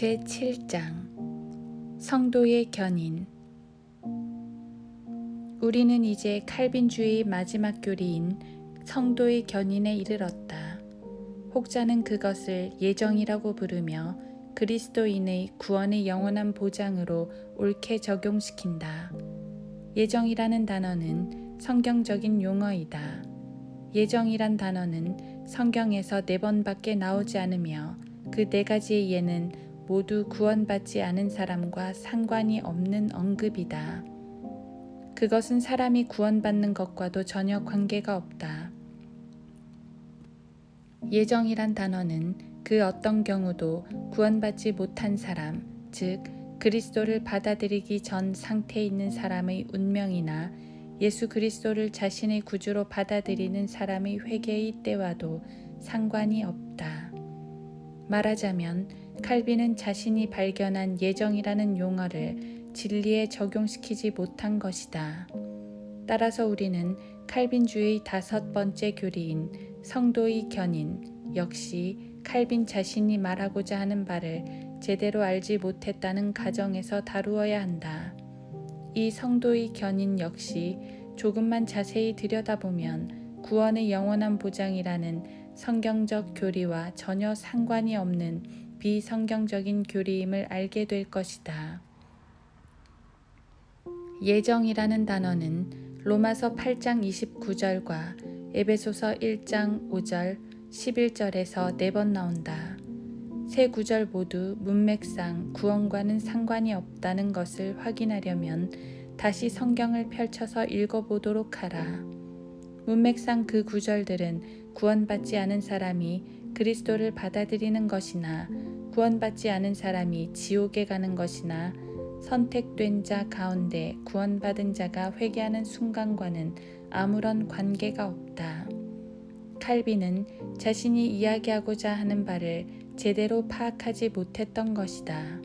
제7장 성도의 견인 우리는 이제 칼빈주의 마지막 교리인 성도의 견인에 이르렀다. 혹자는 그것을 예정이라고 부르며 그리스도인의 구원의 영원한 보장으로 옳게 적용시킨다. 예정이라는 단어는 성경적인 용어이다. 예정이란 단어는 성경에서 네 번밖에 나오지 않으며 그 네 가지의 예는 모두 구원받지 않은 사람과 상관이 없는 언급이다. 그것은 사람이 구원받는 것과도 전혀 관계가 없다. 예정이란 단어는 그 어떤 경우도 구원받지 못한 사람, 즉, 그리스도를 받아들이기 전 상태에 있는 사람의 운명이나 예수 그리스도를 자신의 구주로 받아들이는 사람의 회개의 때와도 상관이 없다. 말하자면 칼빈은 자신이 발견한 예정이라는 용어를 진리에 적용시키지 못한 것이다. 따라서 우리는 칼빈주의 다섯 번째 교리인 성도의 견인 역시 칼빈 자신이 말하고자 하는 바를 제대로 알지 못했다는 가정에서 다루어야 한다. 이 성도의 견인 역시 조금만 자세히 들여다보면 구원의 영원한 보장이라는 성경적 교리와 전혀 상관이 없는 비성경적인 교리임을 알게 될 것이다. 예정이라는 단어는 로마서 8장 29절과 에베소서 1장 5절, 11절에서 네 번 나온다. 세 구절 모두 문맥상 구원과는 상관이 없다는 것을 확인하려면 다시 성경을 펼쳐서 읽어보도록 하라. 문맥상 그 구절들은 구원받지 않은 사람이 그리스도를 받아들이는 것이나 구원받지 않은 사람이 지옥에 가는 것이나 선택된 자 가운데 구원받은 자가 회개하는 순간과는 아무런 관계가 없다. 칼빈은 자신이 이야기하고자 하는 바를 제대로 파악하지 못했던 것이다.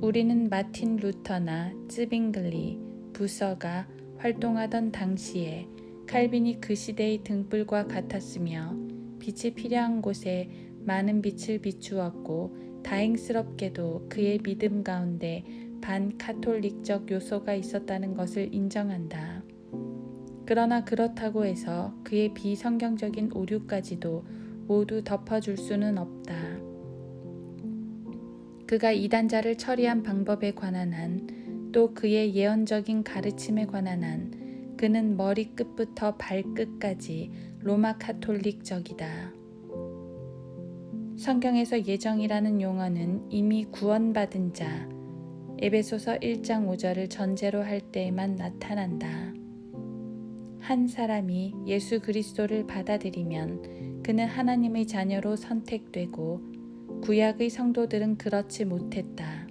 우리는 마틴 루터나 쯔빙글리, 부서가 활동하던 당시에 칼빈이 그 시대의 등불과 같았으며 빛이 필요한 곳에 많은 빛을 비추었고 다행스럽게도 그의 믿음 가운데 반카톨릭적 요소가 있었다는 것을 인정한다. 그러나 그렇다고 해서 그의 비성경적인 오류까지도 모두 덮어줄 수는 없다. 그가 이단자를 처리한 방법에 관한 한, 또 그의 예언적인 가르침에 관한 한, 그는 머리끝부터 발끝까지 로마 카톨릭적이다. 성경에서 예정이라는 용어는 이미 구원받은 자, 에베소서 1장 5절을 전제로 할 때에만 나타난다. 한 사람이 예수 그리스도를 받아들이면 그는 하나님의 자녀로 선택되고 구약의 성도들은 그렇지 못했다.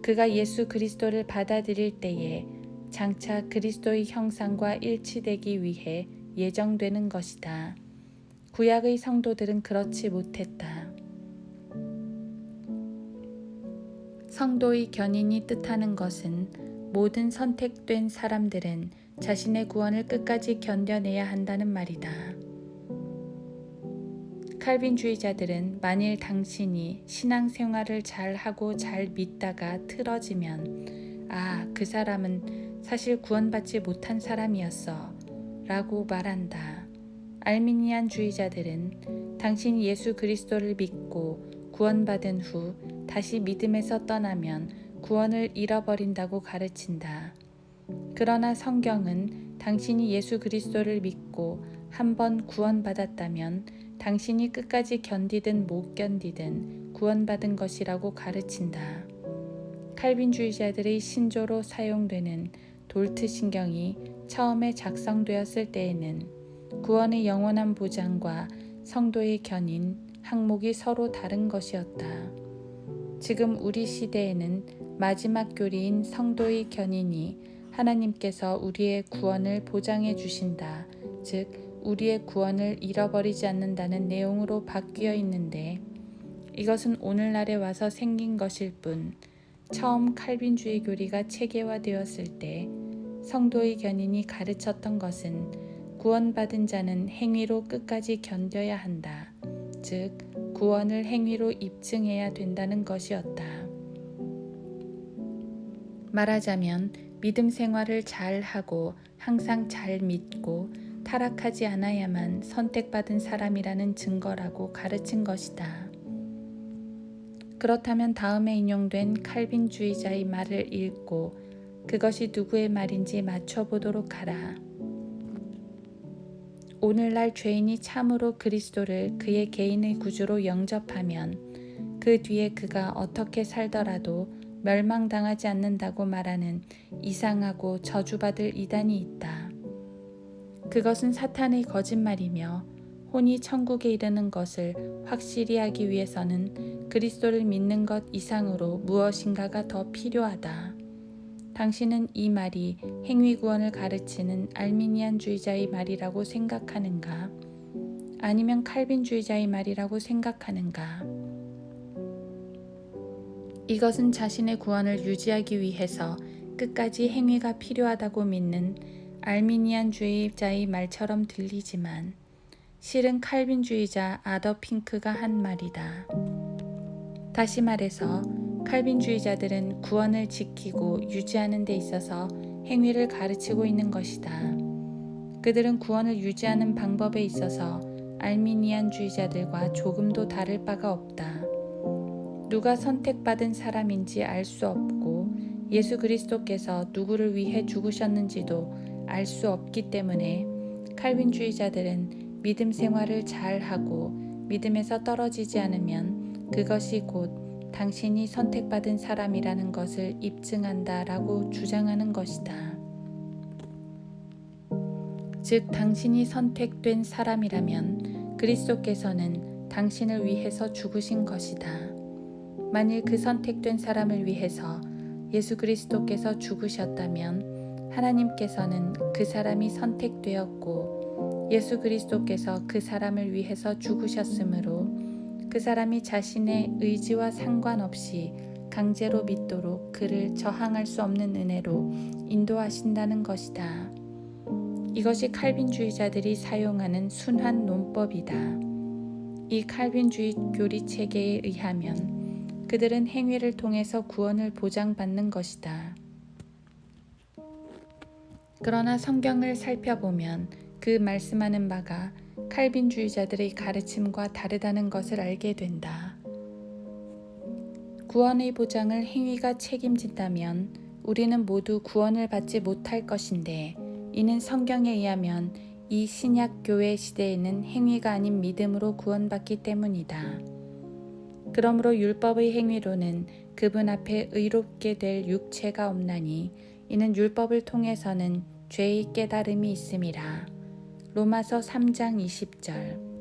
그가 예수 그리스도를 받아들일 때에 장차 그리스도의 형상과 일치되기 위해 예정되는 것이다. 구약의 성도들은 그렇지 못했다. 성도의 견인이 뜻하는 것은 모든 선택된 사람들은 자신의 구원을 끝까지 견뎌내야 한다는 말이다. 칼빈주의자들은 만일 당신이 신앙생활을 잘 하고 잘 믿다가 틀어지면 아, 그 사람은 사실 구원받지 못한 사람이었어. 라고 말한다. 알미니안 주의자들은 당신이 예수 그리스도를 믿고 구원받은 후 다시 믿음에서 떠나면 구원을 잃어버린다고 가르친다. 그러나 성경은 당신이 예수 그리스도를 믿고 한번 구원받았다면 당신이 끝까지 견디든 못 견디든 구원받은 것이라고 가르친다. 칼빈주의자들의 신조로 사용되는 돌트 신경이 처음에 작성되었을 때에는 구원의 영원한 보장과 성도의 견인 항목이 서로 다른 것이었다. 지금 우리 시대에는 마지막 교리인 성도의 견인이 하나님께서 우리의 구원을 보장해 주신다. 즉, 우리의 구원을 잃어버리지 않는다는 내용으로 바뀌어 있는데 이것은 오늘날에 와서 생긴 것일 뿐 처음 칼빈주의 교리가 체계화되었을 때 성도의 견인이 가르쳤던 것은 구원받은 자는 행위로 끝까지 견뎌야 한다. 즉, 구원을 행위로 입증해야 된다는 것이었다. 말하자면 믿음 생활을 잘 하고 항상 잘 믿고 타락하지 않아야만 선택받은 사람이라는 증거라고 가르친 것이다. 그렇다면 다음에 인용된 칼빈주의자의 말을 읽고 그것이 누구의 말인지 맞춰보도록 하라. 오늘날 죄인이 참으로 그리스도를 그의 개인의 구주로 영접하면 그 뒤에 그가 어떻게 살더라도 멸망당하지 않는다고 말하는 이상하고 저주받을 이단이 있다. 그것은 사탄의 거짓말이며 혼이 천국에 이르는 것을 확실히 하기 위해서는 그리스도를 믿는 것 이상으로 무엇인가가 더 필요하다. 당신은 이 말이 행위 구원을 가르치는 알미니안주의자의 말이라고 생각하는가? 아니면 칼빈주의자의 말이라고 생각하는가? 이것은 자신의 구원을 유지하기 위해서 끝까지 행위가 필요하다고 믿는 알미니안주의자의 말처럼 들리지만 실은 칼빈주의자 아더 핑크가 한 말이다. 다시 말해서 칼빈주의자들은 구원을 지키고 유지하는 데 있어서 행위를 가르치고 있는 것이다. 그들은 구원을 유지하는 방법에 있어서 알미니안주의자들과 조금도 다를 바가 없다. 누가 선택받은 사람인지 알 수 없고 예수 그리스도께서 누구를 위해 죽으셨는지도 알 수 없기 때문에 칼빈주의자들은 믿음 생활을 잘 하고 믿음에서 떨어지지 않으면 그것이 곧 당신이 선택받은 사람이라는 것을 입증한다 라고 주장하는 것이다. 즉, 당신이 선택된 사람이라면 그리스도께서는 당신을 위해서 죽으신 것이다. 만일 그 선택된 사람을 위해서 예수 그리스도께서 죽으셨다면 하나님께서는 그 사람이 선택되었고 예수 그리스도께서 그 사람을 위해서 죽으셨으므로 그 사람이 자신의 의지와 상관없이 강제로 믿도록 그를 저항할 수 없는 은혜로 인도하신다는 것이다. 이것이 칼빈주의자들이 사용하는 순한 논법이다. 이 칼빈주의 교리 체계에 의하면 그들은 행위를 통해서 구원을 보장받는 것이다. 그러나 성경을 살펴보면 그 말씀하는 바가 칼빈주의자들의 가르침과 다르다는 것을 알게 된다. 구원의 보장을 행위가 책임진다면 우리는 모두 구원을 받지 못할 것인데 이는 성경에 의하면 이 신약 교회 시대에는 행위가 아닌 믿음으로 구원받기 때문이다. 그러므로 율법의 행위로는 그분 앞에 의롭게 될 육체가 없나니 이는 율법을 통해서는 죄의 깨달음이 있음이라. 로마서 3장 20절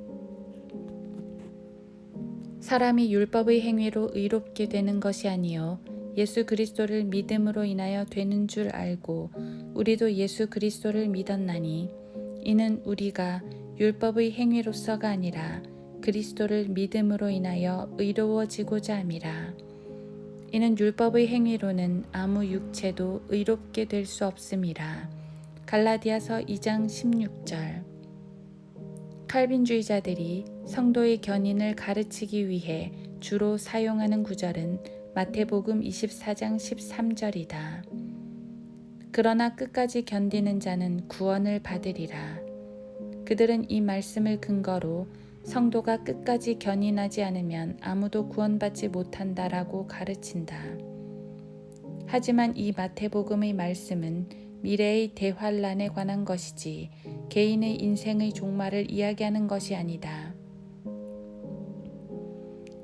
사람이 율법의 행위로 의롭게 되는 것이 아니요 예수 그리스도를 믿음으로 인하여 되는 줄 알고 우리도 예수 그리스도를 믿었나니 이는 우리가 율법의 행위로서가 아니라 그리스도를 믿음으로 인하여 의로워지고자 함이라. 이는 율법의 행위로는 아무 육체도 의롭게 될 수 없음이라. 갈라디아서 2장 16절. 칼빈주의자들이 성도의 견인을 가르치기 위해 주로 사용하는 구절은 마태복음 24장 13절이다. 그러나 끝까지 견디는 자는 구원을 받으리라. 그들은 이 말씀을 근거로 성도가 끝까지 견인하지 않으면 아무도 구원받지 못한다라고 가르친다. 하지만 이 마태복음의 말씀은 미래의 대환란에 관한 것이지 개인의 인생의 종말을 이야기하는 것이 아니다.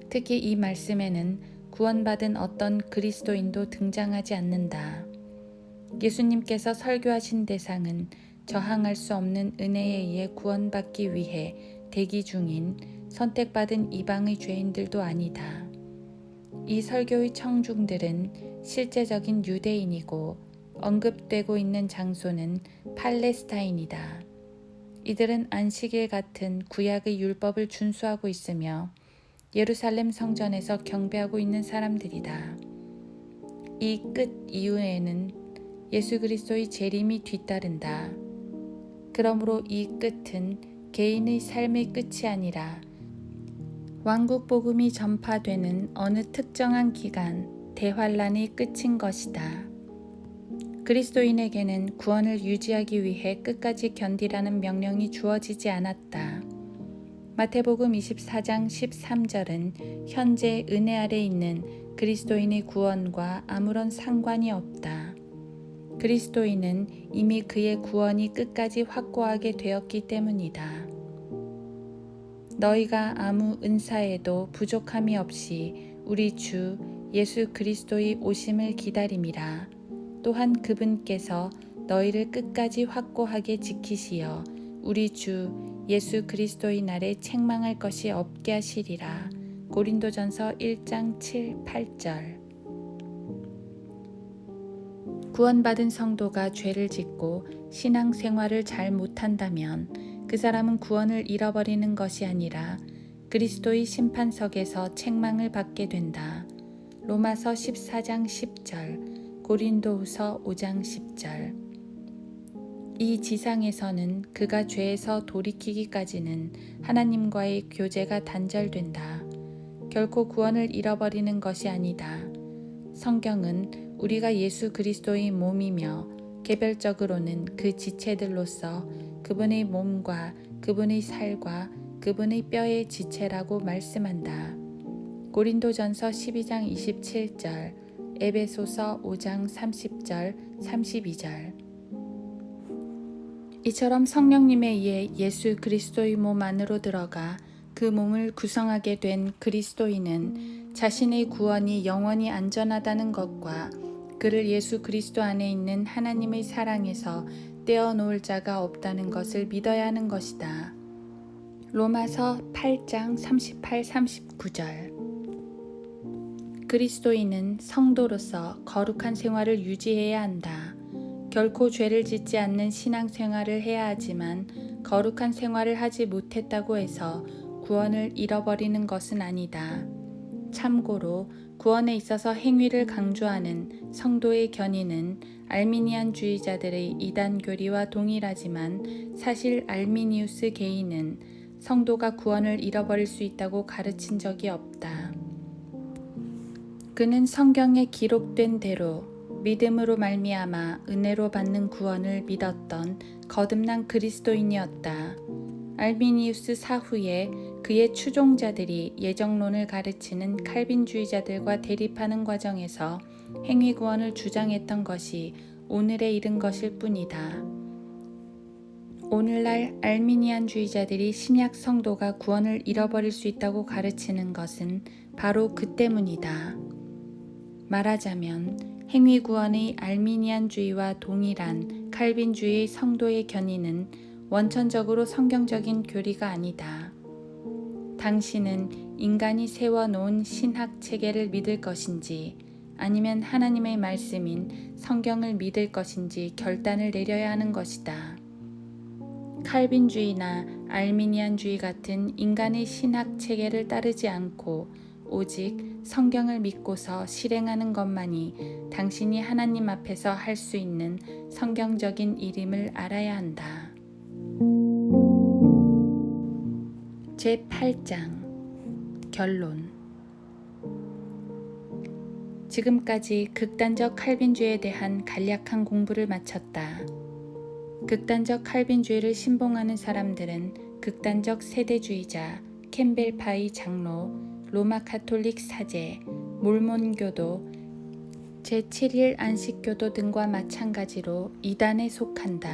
특히 이 말씀에는 구원받은 어떤 그리스도인도 등장하지 않는다. 예수님께서 설교하신 대상은 저항할 수 없는 은혜에 의해 구원받기 위해 대기 중인 선택받은 이방의 죄인들도 아니다. 이 설교의 청중들은 실제적인 유대인이고 언급되고 있는 장소는 팔레스타인이다. 이들은 안식일 같은 구약의 율법을 준수하고 있으며 예루살렘 성전에서 경배하고 있는 사람들이다. 이 끝 이후에는 예수 그리스도의 재림이 뒤따른다. 그러므로 이 끝은 개인의 삶의 끝이 아니라 왕국 복음이 전파되는 어느 특정한 기간 대환란이 끝인 것이다. 그리스도인에게는 구원을 유지하기 위해 끝까지 견디라는 명령이 주어지지 않았다. 마태복음 24장 13절은 현재 은혜 아래 있는 그리스도인의 구원과 아무런 상관이 없다. 그리스도인은 이미 그의 구원이 끝까지 확고하게 되었기 때문이다. 너희가 아무 은사에도 부족함이 없이 우리 주 예수 그리스도의 오심을 기다림이라. 또한 그분께서 너희를 끝까지 확고하게 지키시어 우리 주 예수 그리스도의 날에 책망할 것이 없게 하시리라. 고린도전서 1장 7, 8절. 구원받은 성도가 죄를 짓고 신앙 생활을 잘 못한다면 그 사람은 구원을 잃어버리는 것이 아니라 그리스도의 심판석에서 책망을 받게 된다. 로마서 14장 10절, 고린도후서 5장 10절. 이 지상에서는 그가 죄에서 돌이키기까지는 하나님과의 교제가 단절된다. 결코 구원을 잃어버리는 것이 아니다. 성경은 우리가 예수 그리스도의 몸이며 개별적으로는 그 지체들로서 그분의 몸과 그분의 살과 그분의 뼈의 지체라고 말씀한다. 고린도전서 12장 27절, 에베소서 5장 30절, 32절. 이처럼 성령님에 의해 예수 그리스도의 몸 안으로 들어가 그 몸을 구성하게 된 그리스도인은 자신의 구원이 영원히 안전하다는 것과 그를 예수 그리스도 안에 있는 하나님의 사랑에서 떼어놓을 자가 없다는 것을 믿어야 하는 것이다. 로마서 8장 38, 39절 그리스도인은 성도로서 거룩한 생활을 유지해야 한다. 결코 죄를 짓지 않는 신앙 생활을 해야 하지만 거룩한 생활을 하지 못했다고 해서 구원을 잃어버리는 것은 아니다. 참고로 구원에 있어서 행위를 강조하는 성도의 견인은 알미니안주의자들의 이단 교리와 동일하지만 사실 알미니우스 개인은 성도가 구원을 잃어버릴 수 있다고 가르친 적이 없다. 그는 성경에 기록된 대로 믿음으로 말미암아 은혜로 받는 구원을 믿었던 거듭난 그리스도인이었다. 알미니우스 사후에 그의 추종자들이 예정론을 가르치는 칼빈주의자들과 대립하는 과정에서 행위 구원을 주장했던 것이 오늘에 이른 것일 뿐이다. 오늘날 알미니안주의자들이 신약 성도가 구원을 잃어버릴 수 있다고 가르치는 것은 바로 그 때문이다. 말하자면 행위 구원의 알미니안주의와 동일한 칼빈주의 성도의 견인은 원천적으로 성경적인 교리가 아니다. 당신은 인간이 세워놓은 신학 체계를 믿을 것인지 아니면 하나님의 말씀인 성경을 믿을 것인지 결단을 내려야 하는 것이다. 칼빈주의나 알미니안주의 같은 인간의 신학 체계를 따르지 않고 오직 성경을 믿고서 실행하는 것만이 당신이 하나님 앞에서 할 수 있는 성경적인 일임을 알아야 한다. 제8장 결론 지금까지 극단적 칼빈주의에 대한 간략한 공부를 마쳤다. 극단적 칼빈주의를 신봉하는 사람들은 극단적 세대주의자, 캠벨파이 장로, 로마 카톨릭 사제, 몰몬교도, 제7일 안식교도 등과 마찬가지로 이단에 속한다.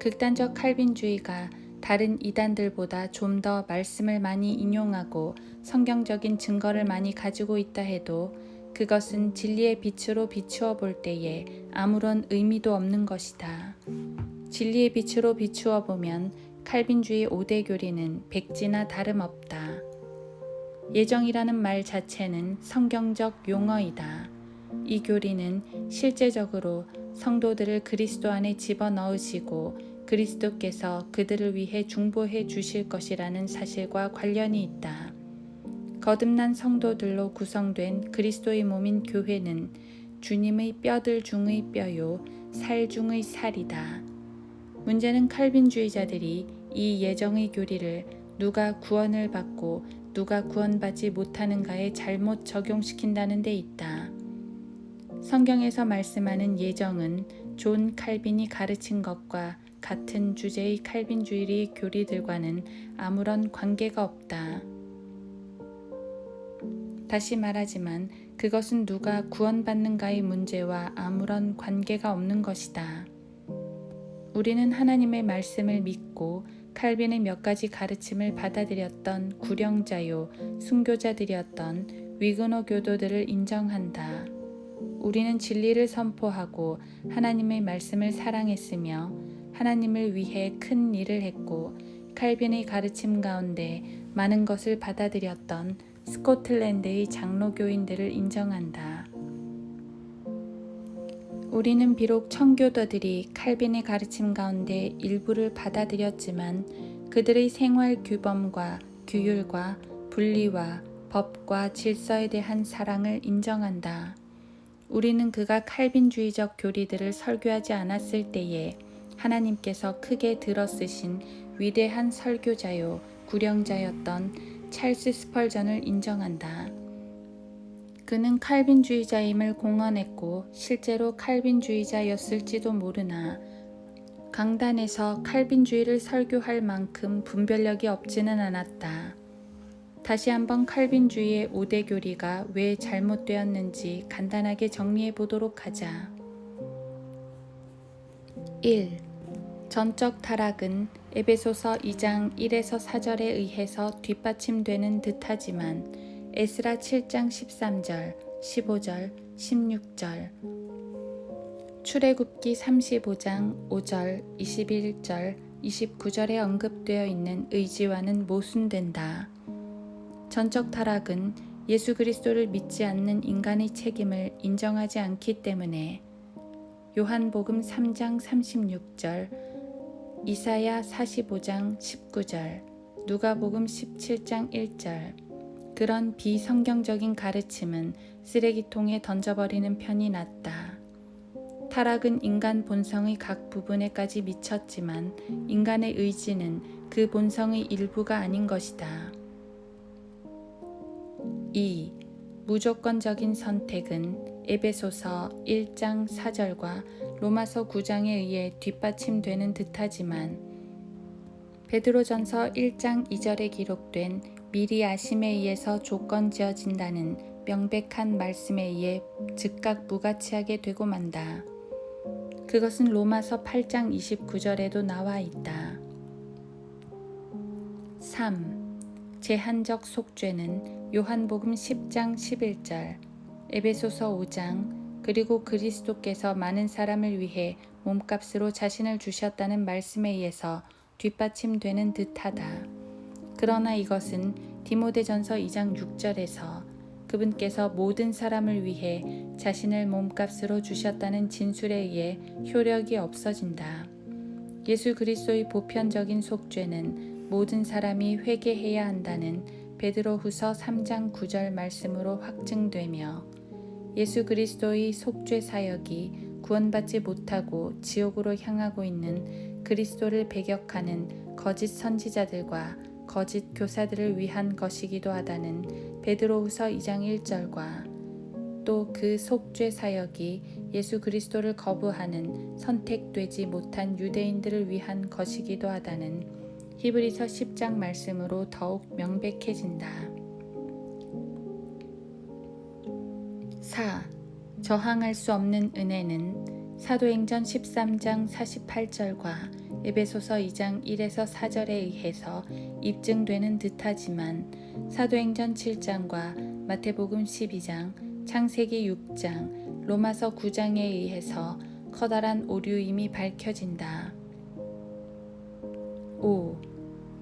극단적 칼빈주의가 다른 이단들보다 좀 더 말씀을 많이 인용하고 성경적인 증거를 많이 가지고 있다 해도 그것은 진리의 빛으로 비추어 볼 때에 아무런 의미도 없는 것이다. 진리의 빛으로 비추어 보면 칼빈주의 5대 교리는 백지나 다름없다. 예정이라는 말 자체는 성경적 용어이다. 이 교리는 실제적으로 성도들을 그리스도 안에 집어넣으시고 그리스도께서 그들을 위해 중보해 주실 것이라는 사실과 관련이 있다. 거듭난 성도들로 구성된 그리스도의 몸인 교회는 주님의 뼈들 중의 뼈요, 살 중의 살이다. 문제는 칼빈주의자들이 이 예정의 교리를 누가 구원을 받고 누가 구원받지 못하는가에 잘못 적용시킨다는 데 있다. 성경에서 말씀하는 예정은 존 칼빈이 가르친 것과 같은 주제의 칼빈주의 교리들과는 아무런 관계가 없다. 다시 말하지만 그것은 누가 구원받는가의 문제와 아무런 관계가 없는 것이다. 우리는 하나님의 말씀을 믿고 칼빈의 몇 가지 가르침을 받아들였던 구령자요 순교자들이었던 위그노 교도들을 인정한다. 우리는 진리를 선포하고 하나님의 말씀을 사랑했으며 하나님을 위해 큰 일을 했고 칼빈의 가르침 가운데 많은 것을 받아들였던 스코틀랜드의 장로교인들을 인정한다. 우리는 비록 청교도들이 칼빈의 가르침 가운데 일부를 받아들였지만 그들의 생활 규범과 규율과 분리와 법과 질서에 대한 사랑을 인정한다. 우리는 그가 칼빈주의적 교리들을 설교하지 않았을 때에 하나님께서 크게 들어쓰신 위대한 설교자요 구령자였던 찰스 스펄전을 인정한다. 그는 칼빈주의자임을 공언했고 실제로 칼빈주의자였을지도 모르나 강단에서 칼빈주의를 설교할 만큼 분별력이 없지는 않았다. 다시 한번 칼빈주의의 5대 교리가 왜 잘못되었는지 간단하게 정리해 보도록 하자. 1. 전적 타락은 에베소서 2장 1에서 4절에 의해서 뒷받침되는 듯하지만 에스라 7장 13절, 15절, 16절, 출애굽기 35장 5절, 21절, 29절에 언급되어 있는 의지와는 모순된다. 전적 타락은 예수 그리스도를 믿지 않는 인간의 책임을 인정하지 않기 때문에 요한복음 3장 36절, 이사야 45장 19절, 누가복음 17장 1절 그런 비성경적인 가르침은 쓰레기통에 던져버리는 편이 낫다. 타락은 인간 본성의 각 부분에까지 미쳤지만 인간의 의지는 그 본성의 일부가 아닌 것이다. 2. 무조건적인 선택은 에베소서 1장 4절과 로마서 9장에 의해 뒷받침되는 듯하지만 베드로전서 1장 2절에 기록된 미리 아심에 의해서 조건 지어진다는 명백한 말씀에 의해 즉각 무가치하게 되고 만다. 그것은 로마서 8장 29절에도 나와 있다. 3. 제한적 속죄는 요한복음 10장 11절, 에베소서 5장, 그리고 그리스도께서 많은 사람을 위해 몸값으로 자신을 주셨다는 말씀에 의해서 뒷받침되는 듯하다. 그러나 이것은 디모데전서 2장 6절에서 그분께서 모든 사람을 위해 자신을 몸값으로 주셨다는 진술에 의해 효력이 없어진다. 예수 그리스도의 보편적인 속죄는 모든 사람이 회개해야 한다는 베드로후서 3장 9절 말씀으로 확증되며 예수 그리스도의 속죄 사역이 구원받지 못하고 지옥으로 향하고 있는 그리스도를 배격하는 거짓 선지자들과 거짓 교사들을 위한 것이기도 하다는 베드로후서 2장 1절과 또 그 속죄 사역이 예수 그리스도를 거부하는 선택되지 못한 유대인들을 위한 것이기도 하다는 히브리서 10장 말씀으로 더욱 명백해진다. 4. 저항할 수 없는 은혜는 사도행전 13장 48절과 에베소서 2장 1에서 4절에 의해서 입증되는 듯하지만 사도행전 7장과 마태복음 12장, 창세기 6장, 로마서 9장에 의해서 커다란 오류임이 밝혀진다. 5.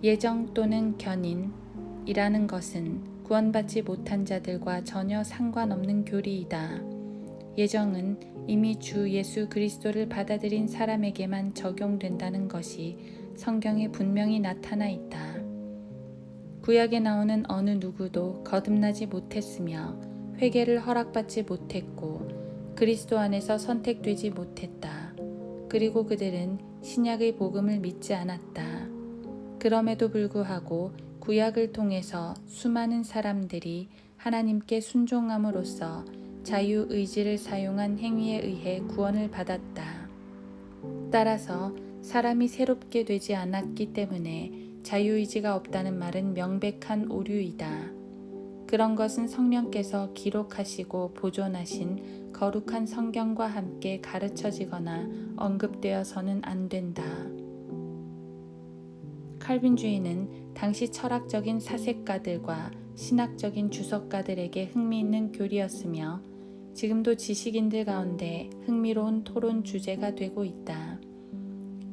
예정 또는 견인이라는 것은 구원받지 못한 자들과 전혀 상관없는 교리이다. 예정은 이미 주 예수 그리스도를 받아들인 사람에게만 적용된다는 것이 성경에 분명히 나타나 있다. 구약에 나오는 어느 누구도 거듭나지 못했으며 회개를 허락받지 못했고 그리스도 안에서 선택되지 못했다. 그리고 그들은 신약의 복음을 믿지 않았다. 그럼에도 불구하고 구약을 통해서 수많은 사람들이 하나님께 순종함으로써 자유 의지를 사용한 행위에 의해 구원을 받았다. 따라서 사람이 새롭게 되지 않았기 때문에 자유의지가 없다는 말은 명백한 오류이다. 그런 것은 성령께서 기록하시고 보존하신 거룩한 성경과 함께 가르쳐지거나 언급되어서는 안 된다. 칼빈주의는 당시 철학적인 사색가들과 신학적인 주석가들에게 흥미있는 교리였으며 지금도 지식인들 가운데 흥미로운 토론 주제가 되고 있다.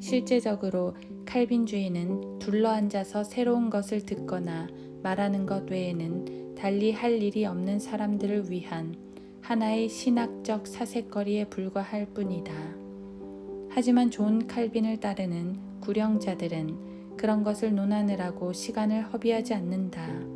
실제적으로 칼빈주의는 둘러앉아서 새로운 것을 듣거나 말하는 것 외에는 달리 할 일이 없는 사람들을 위한 하나의 신학적 사색거리에 불과할 뿐이다. 하지만 존 칼빈을 따르는 구령자들은 그런 것을 논하느라고 시간을 허비하지 않는다.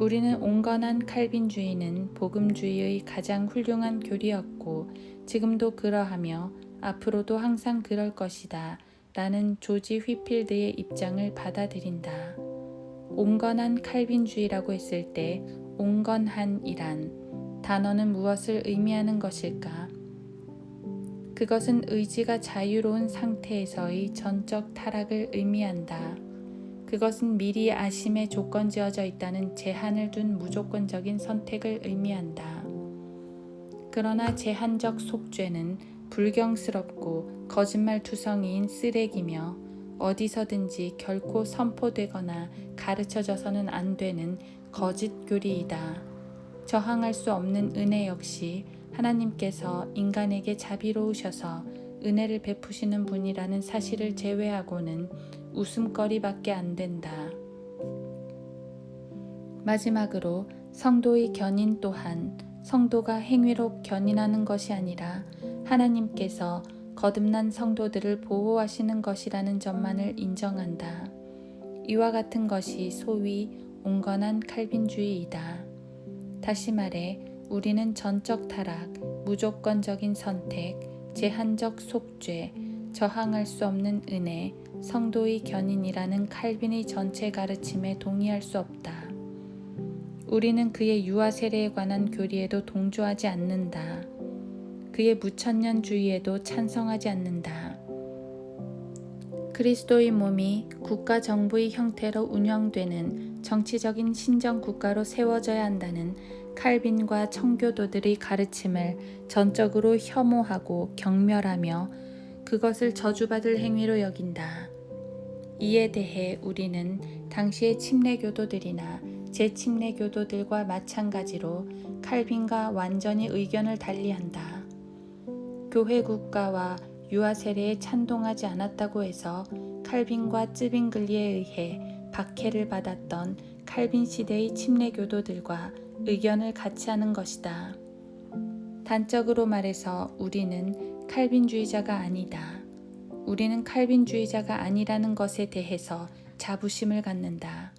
우리는 온건한 칼빈주의는 복음주의의 가장 훌륭한 교리였고 지금도 그러하며 앞으로도 항상 그럴 것이다. 라는 조지 휘필드의 입장을 받아들인다. 온건한 칼빈주의라고 했을 때 온건한이란 단어는 무엇을 의미하는 것일까? 그것은 의지가 자유로운 상태에서의 전적 타락을 의미한다. 그것은 미리 아심에 조건 지어져 있다는 제한을 둔 무조건적인 선택을 의미한다. 그러나 제한적 속죄는 불경스럽고 거짓말투성이인 쓰레기며 어디서든지 결코 선포되거나 가르쳐져서는 안 되는 거짓 교리이다. 저항할 수 없는 은혜 역시 하나님께서 인간에게 자비로우셔서 은혜를 베푸시는 분이라는 사실을 제외하고는 웃음거리밖에 안 된다. 마지막으로 성도의 견인 또한 성도가 행위로 견인하는 것이 아니라 하나님께서 거듭난 성도들을 보호하시는 것이라는 점만을 인정한다. 이와 같은 것이 소위 온건한 칼빈주의이다. 다시 말해 우리는 전적 타락, 무조건적인 선택, 제한적 속죄, 저항할 수 없는 은혜, 성도의 견인이라는 칼빈의 전체 가르침에 동의할 수 없다. 우리는 그의 유아 세례에 관한 교리에도 동조하지 않는다. 그의 무천년주의에도 찬성하지 않는다. 그리스도의 몸이 국가 정부의 형태로 운영되는 정치적인 신정 국가로 세워져야 한다는 칼빈과 청교도들의 가르침을 전적으로 혐오하고 경멸하며 그것을 저주받을 행위로 여긴다. 이에 대해 우리는 당시의 침례교도들이나 제침례교도들과 마찬가지로 칼빈과 완전히 의견을 달리한다. 교회 국가와 유아 세례에 찬동하지 않았다고 해서 칼빈과 쯔빙글리에 의해 박해를 받았던 칼빈 시대의 침례교도들과 의견을 같이 하는 것이다. 단적으로 말해서 우리는 칼빈주의자가 아니다. 우리는 칼빈주의자가 아니라는 것에 대해서 자부심을 갖는다.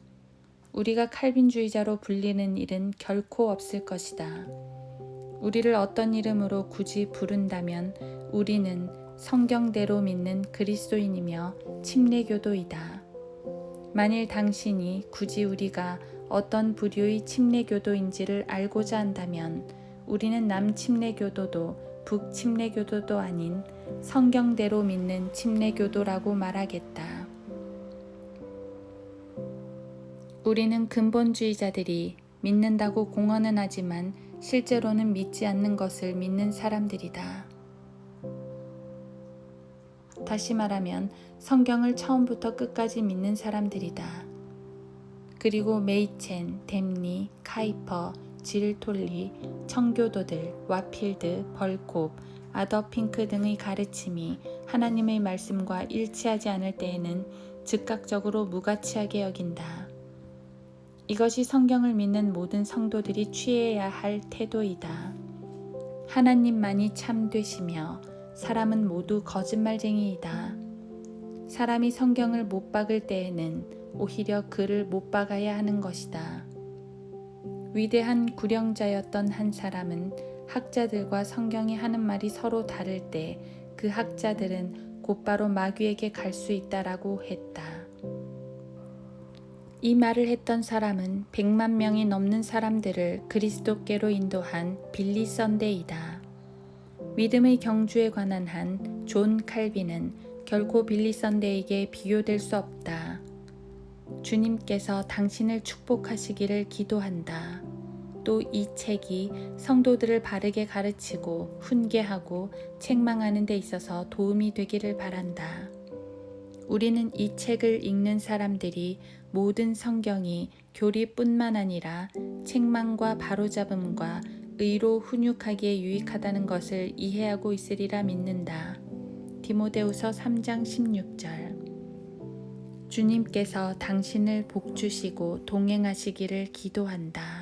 우리가 칼빈주의자로 불리는 일은 결코 없을 것이다. 우리를 어떤 이름으로 굳이 부른다면 우리는 성경대로 믿는 그리스도인이며 침례교도이다. 만일 당신이 굳이 우리가 어떤 부류의 침례교도인지를 알고자 한다면 우리는 남침례교도도 북침례교도도 아닌 성경대로 믿는 침례교도라고 말하겠다. 우리는 근본주의자들이 믿는다고 공언은 하지만 실제로는 믿지 않는 것을 믿는 사람들이다. 다시 말하면 성경을 처음부터 끝까지 믿는 사람들이다. 그리고 메이첸, 댐니, 카이퍼, 질톨리, 청교도들, 와필드, 벌콥, 아더핑크 등의 가르침이 하나님의 말씀과 일치하지 않을 때에는 즉각적으로 무가치하게 여긴다. 이것이 성경을 믿는 모든 성도들이 취해야 할 태도이다. 하나님만이 참되시며 사람은 모두 거짓말쟁이이다. 사람이 성경을 못 박을 때에는 오히려 그를 못 박아야 하는 것이다. 위대한 구령자였던 한 사람은 학자들과 성경이 하는 말이 서로 다를 때 그 학자들은 곧바로 마귀에게 갈 수 있다라고 했다. 이 말을 했던 사람은 100만 명이 넘는 사람들을 그리스도께로 인도한 빌리 썬데이다. 믿음의 경주에 관한 한 존 칼빈은 결코 빌리 썬데에게 비교될 수 없다. 주님께서 당신을 축복하시기를 기도한다. 또 이 책이 성도들을 바르게 가르치고 훈계하고 책망하는 데 있어서 도움이 되기를 바란다. 우리는 이 책을 읽는 사람들이 모든 성경이 교리뿐만 아니라 책망과 바로잡음과 의로 훈육하기에 유익하다는 것을 이해하고 있으리라 믿는다. 디모데후서 3장 16절 주님께서 당신을 복주시고 동행하시기를 기도한다.